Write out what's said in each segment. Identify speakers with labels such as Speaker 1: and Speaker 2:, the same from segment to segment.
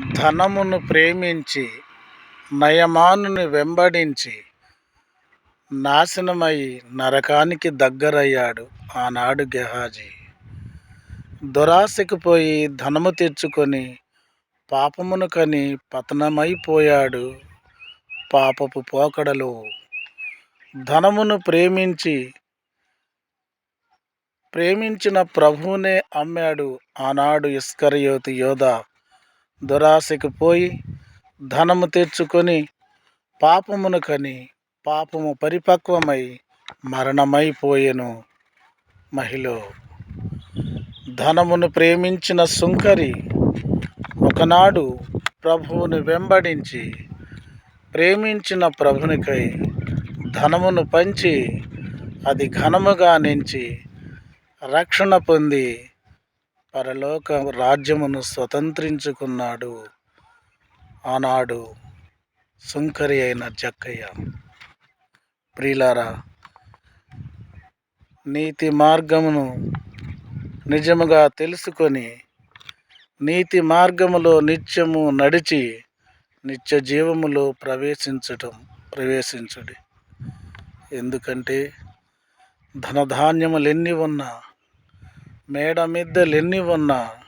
Speaker 1: ధనమును ప్రేమించి నయమానుని వెంబడించి నాశనమై నరకానికి దగ్గరయ్యాడు ఆనాడు గెహాజీ. దురాశకు పోయి ధనము తెచ్చుకొని పాపమును కని పతనమైపోయాడు పాపపు పోకడలో. ధనమును ప్రేమించి ప్రేమించిన ప్రభువునే అమ్మాడు ఆనాడు ఇస్కరయోతి యోధ దురాశకు పోయి ధనము తెచ్చుకొని పాపమును కని పాపము పరిపక్వమై మరణమైపోయెను. మహిళ ధనమును ప్రేమించిన సుంకరి ఒకనాడు ప్రభువుని వెంబడించి ప్రేమించిన ప్రభునికై ధనమును పంచి అది ఘనముగా నించి రక్షణ పొంది పరలోక రాజ్యమును స్వతంత్రించుకున్నాడు. ఆనాడు సుంకరి అయిన జక్కయ్య. ప్రియులారా నీతి మార్గమును నిజముగా తెలుసుకొని నీతి మార్గములో నిత్యము నడిచి నిత్య జీవములో ప్రవేశించటం ప్రవేశించుడి. ఎందుకంటే ధనధాన్యములు ఎన్ని ఉన్నా మేడ మిద్దెలు ఎన్ని ఉన్నా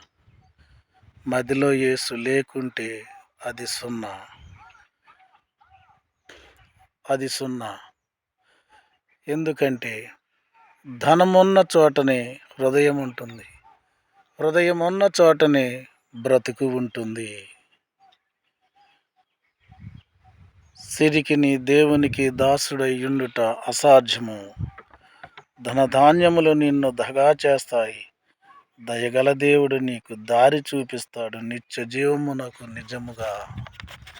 Speaker 1: మదిలో యేసు లేకుంటే అది సున్నా. అది సున్నా. ఎందుకంటే ధనమున్న చోటనే హృదయం ఉంటుంది హృదయం ఉన్న చోటనే బ్రతుకు ఉంటుంది. సిరికిని దేవునికి దాసుడై ఉండుట అసాధ్యము. ధనధాన్యములు నిన్ను దగా చేస్తాయి దయగల దేవుడు నీకు దారి చూపిస్తాడు. నిత్య జీవమునకు నిజముగా.